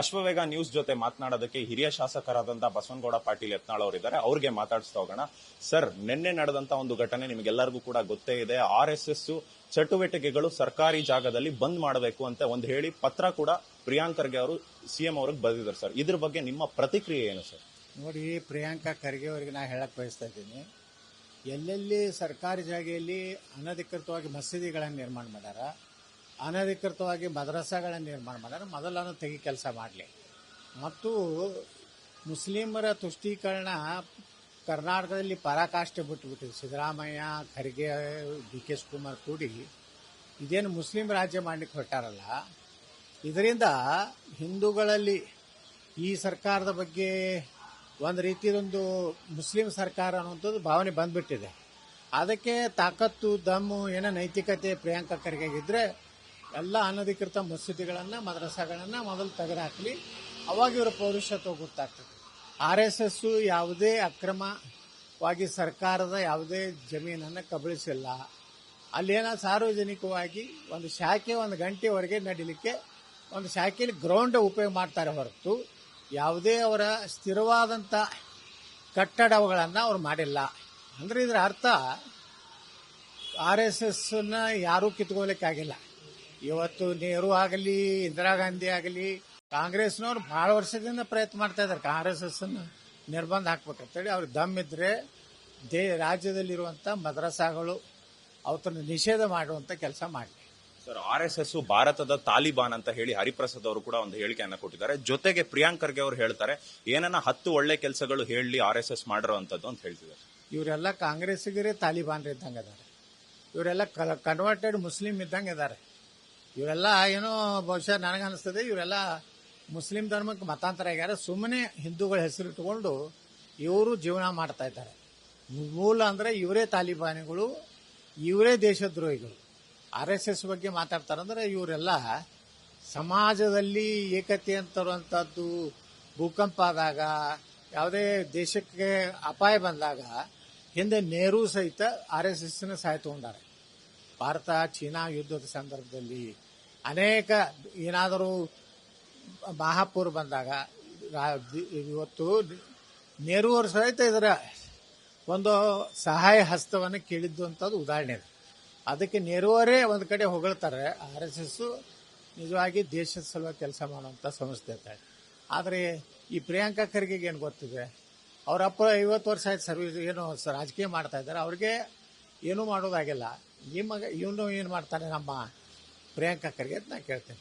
Ashwavega news ಜೊತೆ ಮಾತನಾಡೋದಕ್ಕೆ ಹಿರಿಯ ಶಾಸಕರಾದಂತಹ ಬಸವನಗೌಡ ಪಾಟೀಲ್ ಯತ್ನಾಳ್ ಅವರಿದ್ದಾರೆ ಅವ್ರಿಗೆ ಮಾತಾಡಿಸ್ತಾ ಹೋಗೋಣ. ಸರ್, ನಿನ್ನೆ ನಡೆದಂತ ಒಂದು ಘಟನೆ ನಿಮಗೆಲ್ಲರಿಗೂ ಕೂಡ ಗೊತ್ತೇ ಇದೆ. ಆರ್ ಎಸ್ ಎಸ್ ಚಟುವಟಿಕೆಗಳು ಸರ್ಕಾರಿ ಜಾಗದಲ್ಲಿ ಬಂದ್ ಮಾಡಬೇಕು ಅಂತ ಒಂದು ಹೇಳಿ ಪತ್ರ ಕೂಡ ಪ್ರಿಯಾಂಕ್ ಖರ್ಗೆ ಅವರು ಸಿಎಂ ಅವ್ರಿಗೆ ಬರೆದಿದ್ದಾರೆ ಸರ್. ಇದ್ರ ಬಗ್ಗೆ ನಿಮ್ಮ ಪ್ರತಿಕ್ರಿಯೆ ಏನು ಸರ್? ನೋಡಿ, ಪ್ರಿಯಾಂಕಾ ಖರ್ಗೆ ಅವರಿಗೆ ನಾ ಹೇಳಕ್ ಬಯಸ್ತಾ ಇದ್ದೀನಿ. ಎಲ್ಲೆಲ್ಲಿ ಸರ್ಕಾರಿ ಜಾಗೆಯಲ್ಲಿ ಅನಧಿಕೃತವಾಗಿ ಮಸೀದಿಗಳನ್ನು ನಿರ್ಮಾಣ ಮಾಡ್ಯಾರ ಅನಧಿಕೃತವಾಗಿ ಮದ್ರಸಾಗಳ ನಿರ್ಮಾಣ ಮಾಡಿದ್ರೆ ಮೊದಲನ್ನು ತೆಗಿ ಕೆಲಸ ಮಾಡಲಿ. ಮತ್ತು ಮುಸ್ಲಿಮರ ತುಷ್ಟೀಕರಣ ಕರ್ನಾಟಕದಲ್ಲಿ ಪರಾಕಾಷ್ಠೆ ಬಿಟ್ಟುಬಿಟ್ಟಿದೆ ಸಿದ್ದರಾಮಯ್ಯ, ಖರ್ಗೆ ಡಿ ಕೆ ಶಿವಕುಮಾರ್ ಕೂಡಿ ಇದೇನು ಮುಸ್ಲಿಂ ರಾಜ್ಯ ಮಾಡಲಿಕ್ಕೆ ಹೊರಟಾರಲ್ಲ. ಇದರಿಂದ ಹಿಂದೂಗಳಲ್ಲಿ ಈ ಸರ್ಕಾರದ ಬಗ್ಗೆ ಒಂದು ರೀತಿಯದೊಂದು ಮುಸ್ಲಿಂ ಸರ್ಕಾರ ಅನ್ನುವಂಥದ್ದು ಭಾವನೆ ಬಂದ್ಬಿಟ್ಟಿದೆ. ಅದಕ್ಕೆ ತಾಕತ್ತು, ದಮ್ಮು, ಏನೋ ನೈತಿಕತೆ ಪ್ರಿಯಾಂಕಾ ಖರ್ಗೆ ಇದ್ರೆ ಎಲ್ಲ ಅನಧಿಕೃತ ಮಸೀದಿಗಳನ್ನು, ಮದ್ರಸಾಗಳನ್ನು ಮೊದಲು ತೆಗೆದುಹಾಕಲಿ. ಅವಾಗ ಇವರ ಪೌರುಷತ್ವ ಗೊತ್ತಾಗ್ತದೆ ಆರ್ ಎಸ್ ಎಸ್ ಯಾವುದೇ ಅಕ್ರಮವಾಗಿ ಸರ್ಕಾರದ ಯಾವುದೇ ಜಮೀನನ್ನು ಕಬಳಿಸಿಲ್ಲ. ಅಲ್ಲೇನ ಸಾರ್ವಜನಿಕವಾಗಿ ಒಂದು ಶಾಖೆ ಒಂದು ಗಂಟೆವರೆಗೆ ನಡೀಲಿಕ್ಕೆ ಒಂದು ಶಾಖೆಯಲ್ಲಿ ಗ್ರೌಂಡ್ ಉಪಯೋಗ ಮಾಡ್ತಾರೆ ಹೊರತು ಯಾವುದೇ ಅವರ ಸ್ಥಿರವಾದಂಥ ಕಟ್ಟಡಗಳನ್ನು ಅವ್ರು ಮಾಡಿಲ್ಲ. ಅಂದರೆ ಇದರ ಅರ್ಥ ಆರ್ ಎಸ್ ಎಸ್ನ ಯಾರೂ ಕಿತ್ಕೋಲಿಕ್ಕಾಗಿಲ್ಲ ಇವತ್ತು ನೆಹರು ಆಗಲಿ ಇಂದಿರಾ ಗಾಂಧಿ ಆಗಲಿ ಕಾಂಗ್ರೆಸ್ನವ್ರು ಬಹಳ ವರ್ಷದಿಂದ ಪ್ರಯತ್ನ ಮಾಡ್ತಾ ಇದ್ದಾರೆ. ಕಾಂಗ್ರೆಸ್ ಅನ್ನು ನಿರ್ಬಂಧ ಹಾಕ್ಬೇಕಂತೇಳಿ ಅವ್ರಿಗೆ ದಮ್ ಇದ್ರೆ ದೇ ರಾಜ್ಯದಲ್ಲಿರುವಂಥ ಮದ್ರಸಾಗಳು ಅವತನ್ನು ನಿಷೇಧ ಮಾಡುವಂಥ ಕೆಲಸ ಮಾಡಲಿ. ಸರ್ ಆರ್ ಎಸ್ ಎಸ್ ಭಾರತದ ತಾಲಿಬಾನ್ ಅಂತ ಹೇಳಿ ಹರಿಪ್ರಸಾದ್ ಅವರು ಕೂಡ ಒಂದು ಹೇಳಿಕೆಯನ್ನು ಕೊಟ್ಟಿದ್ದಾರೆ. ಜೊತೆಗೆ ಪ್ರಿಯಾಂಕ್ ಖರ್ಗೆ ಅವರು ಹೇಳ್ತಾರೆ ಏನನ್ನ ಹತ್ತು ಒಳ್ಳೆ ಕೆಲಸಗಳು ಹೇಳಿ ಆರ್ ಎಸ್ ಎಸ್ ಮಾಡಿರೋಂಥದ್ದು ಅಂತ ಹೇಳ್ತಿದ್ದಾರೆ. ಇವರೆಲ್ಲ ಕಾಂಗ್ರೆಸ್ಸಿಗರೇ ತಾಲಿಬಾನ್ ಇದ್ದಂಗೆ ಇದಾರೆ ಇವರೆಲ್ಲ ಕನ್ವರ್ಟೆಡ್ ಮುಸ್ಲಿಂ ಇದ್ದಂಗೆ ಇದ್ದಾರೆ. ಇವರೆಲ್ಲ ಏನೋ ಬಹುಶಃ ನನಗನ್ನಿಸ್ತದೆ ಇವರೆಲ್ಲ ಮುಸ್ಲಿಂ ಧರ್ಮಕ್ಕೆ ಮತಾಂತರ ಆಗ್ಯಾರ ಸುಮ್ಮನೆ ಹಿಂದೂಗಳ ಹೆಸರು ಇಟ್ಟುಕೊಂಡು ಇವರು ಜೀವನ ಮಾಡ್ತಾ ಇದ್ದಾರೆ. ಮೂಲ ಅಂದರೆ ಇವರೇ ತಾಲಿಬಾನಿಗಳು, ಇವರೇ ದೇಶದ್ರೋಹಿಗಳು. ಆರ್ ಎಸ್ ಎಸ್ ಬಗ್ಗೆ ಮಾತಾಡ್ತಾರಂದ್ರೆ ಇವರೆಲ್ಲ ಸಮಾಜದಲ್ಲಿ ಏಕತೆ ಅಂತ ತರುವಂಥದ್ದು ಭೂಕಂಪ ಆದಾಗ, ಯಾವುದೇ ದೇಶಕ್ಕೆ ಅಪಾಯ ಬಂದಾಗ ಹಿಂದೆ ನೆಹರು ಸಹಿತ ಆರ್ ಎಸ್ ಎಸ್ನ ಸಹಾಯ ತಗೊಂಡಾರೆ. ಭಾರತ, ಚೀನಾ ಯುದ್ಧದ ಸಂದರ್ಭದಲ್ಲಿ ಅನೇಕ ಏನಾದರೂ ಮಹಾಪೂರ್ ಬಂದಾಗ ಇವತ್ತು ನೆರು ಸಹಿತ ಇದರ ಒಂದು ಸಹಾಯ ಹಸ್ತವನ್ನು ಕೇಳಿದ್ದು ಅಂಥದ್ದು ಉದಾಹರಣೆ ಇದೆ ಅದಕ್ಕೆ ನೆರುವರೇ ಒಂದು ಕಡೆ ಹೊಗಳ್ತಾರೆ. ಆರ್ ಎಸ್ ಎಸ್ ನಿಜವಾಗಿ ದೇಶದ ಸಲುವಾಗಿ ಕೆಲಸ ಮಾಡುವಂಥ ಸಂಸ್ಥೆ ಅಂತ. ಆದರೆ ಈ ಪ್ರಿಯಾಂಕಾ ಖರ್ಗೆಗೆ ಏನು ಗೊತ್ತಿದೆ? ಅವರಪ್ಪ ಐವತ್ತು ವರ್ಷ ಆಯ್ತು ಸರ್ವಿಸ್ ಏನು ರಾಜಕೀಯ ಮಾಡ್ತಾ ಇದ್ದಾರೆ. ಅವ್ರಿಗೆ ಏನೂ ಮಾಡೋದಾಗಿಲ್ಲ. ಈ ಮಗ, ಇವನು ಏನು ಮಾಡ್ತಾನೆ? ನಮ್ಮ ಪ್ರಿಯಾಂಕಾ ಖರ್ಗೆ ಅಂತ ನಾ ಕೇಳ್ತೇನೆ.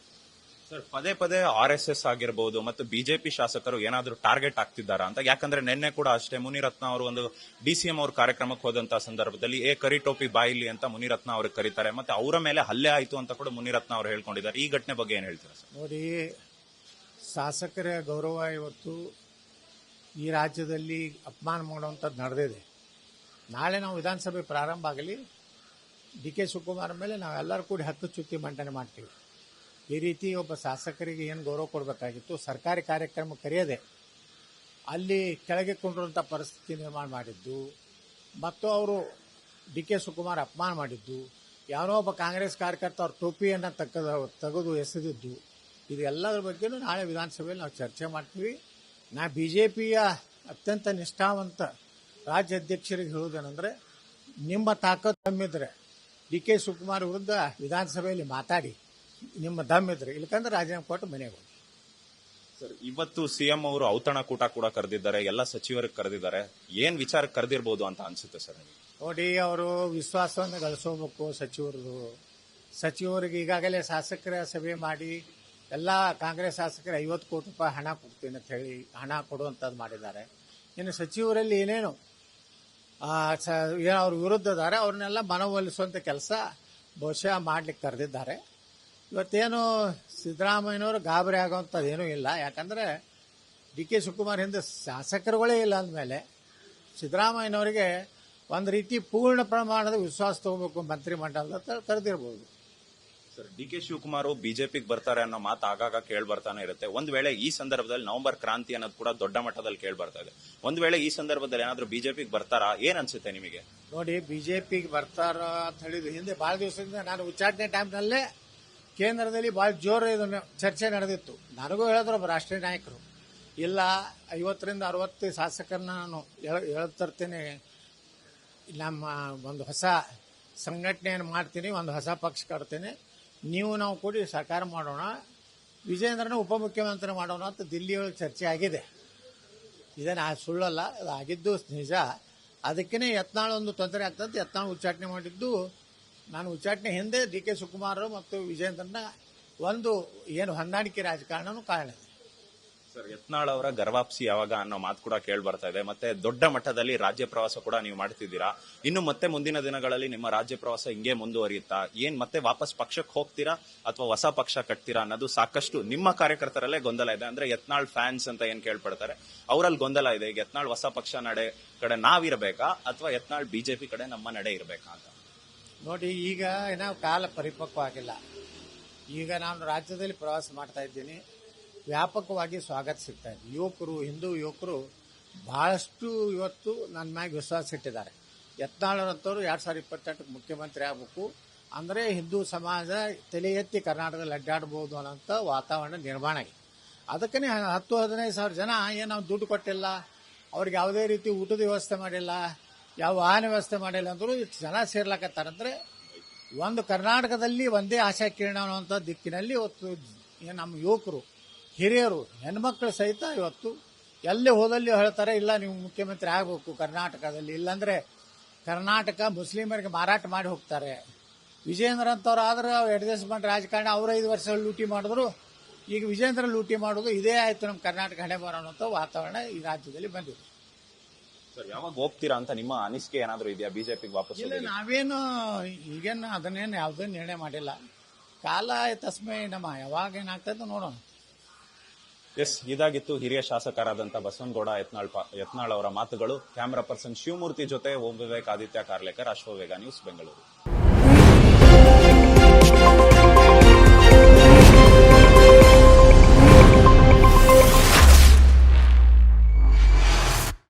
ಸರ್ ಪದೇ ಪದೇ ಆರ್ ಎಸ್ ಎಸ್ ಆಗಿರ್ಬೋದು ಮತ್ತು ಬಿಜೆಪಿ ಶಾಸಕರು ಏನಾದರೂ ಟಾರ್ಗೆಟ್ ಆಗ್ತಿದ್ದಾರಾ ಅಂತ? ಯಾಕಂದ್ರೆ ನಿನ್ನೆ ಕೂಡ ಅಷ್ಟೇ ಮುನಿರತ್ನ ಅವರು ಒಂದು ಡಿಸಿಎಂ ಅವ್ರ ಕಾರ್ಯಕ್ರಮಕ್ಕೆ ಹೋದಂತ ಸಂದರ್ಭದಲ್ಲಿ ಏ ಕರಿ ಟೋಪಿ ಬಾಯಿಲಿ ಅಂತ ಮುನಿರತ್ನ ಅವರು ಕರೀತಾರೆ. ಮತ್ತೆ ಅವರ ಮೇಲೆ ಹಲ್ಲೆ ಆಯಿತು ಅಂತ ಕೂಡ ಮುನಿರತ್ನ ಅವರು ಹೇಳ್ಕೊಂಡಿದ್ದಾರೆ. ಈ ಘಟನೆ ಬಗ್ಗೆ ಏನು ಹೇಳ್ತೀರಾ ಸರ್? ನೋಡಿ ಶಾಸಕರ ಗೌರವ ಇವತ್ತು ಈ ರಾಜ್ಯದಲ್ಲಿ ಅಪಮಾನ ಮಾಡುವಂಥದ್ದು ನಡೆದಿದೆ. ನಾಳೆ ನಾವು ವಿಧಾನಸಭೆ ಪ್ರಾರಂಭ ಆಗಲಿ ಡಿ ಕೆ ಶಿವಕುಮಾರ್ ಮೇಲೆ ನಾವೆಲ್ಲರೂ ಕೂಡಿ ಹತ್ತು ಚುಕ್ಕಿ ಮಂಡನೆ ಮಾಡ್ತೀವಿ. ಈ ರೀತಿ ಒಬ್ಬ ಶಾಸಕರಿಗೆ ಏನು ಗೌರವ ಕೊಡಬೇಕಾಗಿತ್ತು, ಸರ್ಕಾರಿ ಕಾರ್ಯಕ್ರಮ ಕರೆಯದೆ ಅಲ್ಲಿ ಕೆಳಗೆ ಕೊಂಡಿರುವಂಥ ಪರಿಸ್ಥಿತಿ ನಿರ್ಮಾಣ ಮಾಡಿದ್ದು, ಮತ್ತು ಅವರು ಡಿ ಕೆ ಶಿವಕುಮಾರ್ ಅಪಮಾನ ಮಾಡಿದ್ದು, ಯಾರೋ ಒಬ್ಬ ಕಾಂಗ್ರೆಸ್ ಕಾರ್ಯಕರ್ತ ಅವ್ರ ಟೋಪಿಯನ್ನು ತಗದು, ತೆಗೆದು ಎಸೆದಿದ್ದು, ಇದೆಲ್ಲದರ ಬಗ್ಗೆನೂ ನಾಳೆ ವಿಧಾನಸಭೆಯಲ್ಲಿ ನಾವು ಚರ್ಚೆ ಮಾಡ್ತೀವಿ. ನಾ ಬಿ ಜೆ ಪಿಯ ಅತ್ಯಂತ ನಿಷ್ಠಾವಂತ ರಾಜ್ಯ ಅಧ್ಯಕ್ಷರಿಗೆ ನಿಮ್ಮ ತಾಕತ್ತು ದಮ್ಮಿದ್ರೆ ಡಿ ಕೆ ಶಿವಕುಮಾರ್ ವಿರುದ್ಧ ವಿಧಾನಸಭೆಯಲ್ಲಿ ಮಾತಾಡಿ ನಿಮ್ಮ ದಮ್ಮಿದ್ರೆ ಇಲ್ಲಕಂದ್ರೆ ರಾಜೀನಾಮೆ ಕೊಟ್ಟು ಮನೆಗೆ ಹೋಗಿ. ಸರ್ ಇವತ್ತು ಸಿಎಂ ಅವರು ಔತಣ ಕೂಟ ಕೂಡ ಕರೆದಿದ್ದಾರೆ ಎಲ್ಲ ಸಚಿವರಿಗೆ ಕರೆದಿದ್ದಾರೆ. ಏನ್ ವಿಚಾರಕ್ಕೆ ಕರೆದಿರ್ಬೋದು ಅಂತ ಅನ್ಸುತ್ತೆ ಸರ್ ನಿಮಗೆ? ನೋಡಿ ಅವರು ವಿಶ್ವಾಸವನ್ನು ಗಳಿಸೋಬೇಕು ಸಚಿವರದು ಸಚಿವರಿಗೆ ಈಗಾಗಲೇ ಶಾಸಕರ ಸಭೆ ಮಾಡಿ ಎಲ್ಲ ಕಾಂಗ್ರೆಸ್ ಶಾಸಕರು ಐವತ್ತು ಕೋಟಿ ರೂಪಾಯಿ ಹಣ ಕೊಡ್ತೀನಿ ಅಂತ ಹೇಳಿ ಹಣ ಕೊಡುವಂಥದ್ದು ಮಾಡಿದ್ದಾರೆ. ಇನ್ನು ಸಚಿವರಲ್ಲಿ ಏನೇನು ಅವ್ರ ವಿರುದ್ಧ ಇದ್ದಾರೆ ಅವ್ರನ್ನೆಲ್ಲ ಮನವೊಲಿಸುವಂಥ ಕೆಲಸ ಬಹುಶಃ ಮಾಡ್ಲಿಕ್ಕೆ ಕರೆದಿದ್ದಾರೆ. ಇವತ್ತೇನು ಸಿದ್ದರಾಮಯ್ಯನವರು ಗಾಬರಿ ಆಗುವಂಥದ್ದು ಏನೂ ಇಲ್ಲ. ಯಾಕಂದರೆ ಡಿ ಕೆ ಶಿವಕುಮಾರ್ ಹಿಂದೆ ಶಾಸಕರುಗಳೇ ಇಲ್ಲ ಅಂದಮೇಲೆ ಸಿದ್ದರಾಮಯ್ಯನವರಿಗೆ ಒಂದು ರೀತಿ ಪೂರ್ಣ ಪ್ರಮಾಣದ ವಿಶ್ವಾಸ ತಗೋಬೇಕು ಮಂತ್ರಿಮಂಡಲದ ಕರೆದಿರ್ಬೋದು. ಡಿ ಕೆ ಶಿವಕುಮಾರ್ ಬಿಜೆಪಿಗೆ ಬರ್ತಾರೆ ಅನ್ನೋ ಮಾತು ಆಗಾಗ ಕೇಳಿ ಬರ್ತಾನೆ ಇರುತ್ತೆ. ಒಂದ್ ವೇಳೆ ಈ ಸಂದರ್ಭದಲ್ಲಿ ನವೆಂಬರ್ ಕ್ರಾಂತಿ ಅನ್ನೋದು ಕೂಡ ದೊಡ್ಡ ಮಟ್ಟದಲ್ಲಿ ಕೇಳಿ ಬರ್ತಾ ಇದೆ. ಒಂದ್ ವೇಳೆ ಈ ಸಂದರ್ಭದಲ್ಲಿ ಏನಾದ್ರೂ ಬಿಜೆಪಿಗೆ ಬರ್ತಾರಾ? ಏನ್ ಅನ್ಸುತ್ತೆ ನಿಮಗೆ? ನೋಡಿ, ಬಿಜೆಪಿಗೆ ಬರ್ತಾರ ಅಂತ ಹೇಳಿದ್ರು ಹಿಂದೆ ಬಹಳ ದಿವಸದಿಂದ ನಾನು ಉಚ್ಚಾಟನೆ ಟೈಮ್ನಲ್ಲೇ ಕೇಂದ್ರದಲ್ಲಿ ಬಹಳ ಜೋರು ಇದನ್ನು ಚರ್ಚೆ ನಡೆದಿತ್ತು. ನನಗೂ ಹೇಳಿದ್ರು ಒಬ್ಬ ರಾಷ್ಟ್ರೀಯ ನಾಯಕರು. ಇಲ್ಲ, ಐವತ್ತರಿಂದ ಅರವತ್ತು ಶಾಸಕರನ್ನ ನಾನು ಎಳ್- ಎಳ್ದ್ ತರ್ತೀನಿ. ನಮ್ಮ ಒಂದು ಹೊಸ ಸಂಘಟನೆಯನ್ನು ಮಾಡ್ತೀನಿ, ಒಂದು ಹೊಸ ಪಕ್ಷ ಕಟ್ತೀನಿ. ನೀವು ನಾವು ಕೂಡಿ ಸರ್ಕಾರ ಮಾಡೋಣ. ವಿಜಯೇಂದ್ರನ ಉಪಮುಖ್ಯಮಂತ್ರಿ ಮಾಡೋಣ ಅಂತ ದಿಲ್ಲಿಯೊಳಗೆ ಚರ್ಚೆ ಆಗಿದೆ. ಇದೇನು ಆ ಸುಳ್ಳಲ್ಲ, ಅದು ಆಗಿದ್ದು ನಿಜ. ಅದಕ್ಕೇ ಯತ್ನಾಳ್ ಒಂದು ತೊಂದರೆ ಆಗ್ತದೆ. ಯತ್ನಾಳ್ ಉಚ್ಚಾಟನೆ ಮಾಡಿದ್ದು, ನಾನು ಉಚ್ಚಾಟನೆ ಹಿಂದೆ ಡಿ ಕೆ ಶಿವಕುಮಾರ್ ಮತ್ತು ವಿಜಯೇಂದ್ರನ ಒಂದು ಏನು ಹೊಂದಾಣಿಕೆ ರಾಜಕಾರಣನೂ ಕಾರಣ ಸರ್, ಯತ್ನಾಳ್ ಅವರ ಗರ್ವಾಪ್ಸಿ ಯಾವಾಗ ಅನ್ನೋ ಮಾತು ಕೂಡ ಕೇಳಿ ಬರ್ತಾ ಇದೆ. ಮತ್ತೆ ದೊಡ್ಡ ಮಟ್ಟದಲ್ಲಿ ರಾಜ್ಯ ಪ್ರವಾಸ ಕೂಡ ನೀವು ಮಾಡ್ತಿದ್ದೀರಾ? ಇನ್ನು ಮತ್ತೆ ಮುಂದಿನ ದಿನಗಳಲ್ಲಿ ನಿಮ್ಮ ರಾಜ್ಯ ಪ್ರವಾಸ ಹಿಂಗೆ ಮುಂದುವರಿಯುತ್ತಾ? ಏನ್ ಮತ್ತೆ ವಾಪಸ್ ಪಕ್ಷಕ್ಕೆ ಹೋಗ್ತೀರಾ ಅಥವಾ ಹೊಸ ಪಕ್ಷ ಕಟ್ತೀರಾ ಅನ್ನೋದು ಸಾಕಷ್ಟು ನಿಮ್ಮ ಕಾರ್ಯಕರ್ತರಲ್ಲೇ ಗೊಂದಲ ಇದೆ. ಅಂದ್ರೆ ಯತ್ನಾಳ್ ಫ್ಯಾನ್ಸ್ ಅಂತ ಏನ್ ಕೇಳ್ಪಡ್ತಾರೆ? ಅವರಲ್ಲಿ ಗೊಂದಲ ಇದೆ. ಈಗ ಯತ್ನಾಳ್ ಹೊಸ ಪಕ್ಷ ನಡೆ ಕಡೆ ನಾವಿರಬೇಕಾ ಅಥವಾ ಯತ್ನಾಳ್ ಬಿಜೆಪಿ ಕಡೆ ನಮ್ಮ ನಡೆ ಇರಬೇಕಾ ಅಂತ? ನೋಡಿ, ಈಗ ಏನೋ ಕಾಲ ಪರಿಪಕ್ವ ಆಗಿಲ್ಲ. ಈಗ ನಾನು ರಾಜ್ಯದಲ್ಲಿ ಪ್ರವಾಸ ಮಾಡ್ತಾ ಇದ್ದೀನಿ. ವ್ಯಾಪಕವಾಗಿ ಸ್ವಾಗತ ಸಿಗ್ತಾ ಯುವಕರು, ಹಿಂದೂ ಯುವಕರು ಬಹಳಷ್ಟು ಇವತ್ತು ನನ್ನ ಮ್ಯಾಗ ವಿಶ್ವಾಸ ಇಟ್ಟಿದ್ದಾರೆ. ಯತ್ನಾಳರಂತವರು ಎರಡು ಸಾವಿರದ ಇಪ್ಪತ್ತೆಂಟಕ್ಕೆ ಮುಖ್ಯಮಂತ್ರಿ ಆಗಬೇಕು. ಅಂದರೆ ಹಿಂದೂ ಸಮಾಜ ತಲೆ ಎತ್ತಿ ಕರ್ನಾಟಕದಲ್ಲಿ ಅಡ್ಡಾಡ್ಬೋದು ಅನ್ನೋಂಥ ವಾತಾವರಣ ನಿರ್ಮಾಣ ಆಗಿದೆ. ಅದಕ್ಕೇ ಹತ್ತು, ಹದಿನೈದು ಸಾವಿರ ಜನ ಏನು ನಾವು ದುಡ್ಡು ಕೊಟ್ಟಿಲ್ಲ, ಅವ್ರಿಗೆ ಯಾವುದೇ ರೀತಿ ಊಟದ ವ್ಯವಸ್ಥೆ ಮಾಡಿಲ್ಲ, ಯಾವ ವಾಹನ ವ್ಯವಸ್ಥೆ ಮಾಡಿಲ್ಲ ಅಂದರೂ ಇಷ್ಟು ಜನ ಸೇರ್ಲಕತ್ತಾರಂದ್ರೆ ಒಂದು ಕರ್ನಾಟಕದಲ್ಲಿ ಒಂದೇ ಆಶಾ ಕಿರಣ ಅನ್ನುವಂಥ ದಿಕ್ಕಿನಲ್ಲಿ ಇವತ್ತು ನಮ್ಮ ಯುವಕರು ಹಿರಿಯರು ಹೆಣ್ಮಕ್ಳು ಸಹಿತ ಇವತ್ತು ಎಲ್ಲಿ ಹೋದಲ್ಲಿ ಹೇಳ್ತಾರೆ ಇಲ್ಲ ನೀವು ಮುಖ್ಯಮಂತ್ರಿ ಆಗಬೇಕು ಕರ್ನಾಟಕದಲ್ಲಿ ಇಲ್ಲಾಂದ್ರೆ ಕರ್ನಾಟಕ ಮುಸ್ಲಿಮರಿಗೆ ಮಾರಾಟ ಮಾಡಿ ಹೋಗ್ತಾರೆ. ವಿಜೇಂದ್ರ ಅಂತವ್ರು ಆದ್ರೆ ಅಡ್ಜಸ್ಟ್ಮೆಂಟ್ ರಾಜಕಾರಣ ಅವ್ರ ಐದು ವರ್ಷ ಲೂಟಿ ಮಾಡಿದ್ರು ಈಗ ವಿಜೇಂದ್ರ ಲೂಟಿ ಮಾಡೋದು ಇದೇ ಆಯ್ತು ನಮ್ಮ ಕರ್ನಾಟಕ ಹಣೆ ಬರೋಣಂತ ವಾತಾವರಣ ಈ ರಾಜ್ಯದಲ್ಲಿ ಬಂದಿದೆ. ಸರ್ ಯಾವಾಗ ಹೋಗ್ತೀರಾ ಅಂತ ನಿಮ್ಮ ಅನಿಸಿಕೆ ಏನಾದರೂ ಇದೆಯಾ ಬಿಜೆಪಿಗೆ ವಾಪಸ್ ಇಲ್ಲ? ನಾವೇನು ಈಗೇನು ಅದನ್ನೇನು ಯಾವುದೇ ನಿರ್ಣಯ ಮಾಡಿಲ್ಲ. ಕಾಲ ತಸ್ಮೈ ನಮ್ಮ ಯಾವಾಗ ಏನಾಗ್ತದೆ ನೋಡೋಣ. ಎಸ್, ಇದಾಗಿತ್ತು ಹಿರಿಯ ಶಾಸಕರಾದಂತಹ ಬಸವನಗೌಡ, ಯತ್ನಾಳ್ ಯತ್ನಾಳ್ ಅವರ ಮಾತುಗಳು. ಕ್ಯಾಮರಾ ಪರ್ಸನ್ ಶಿವಮೂರ್ತಿ ಜೊತೆ ಓಂ ವಿವೇಕ್ ಆದಿತ್ಯ ಕಾರ್ಲೇಕರ್ ಅಶ್ವವೇಗ ನ್ಯೂಸ್ ಬೆಂಗಳೂರು.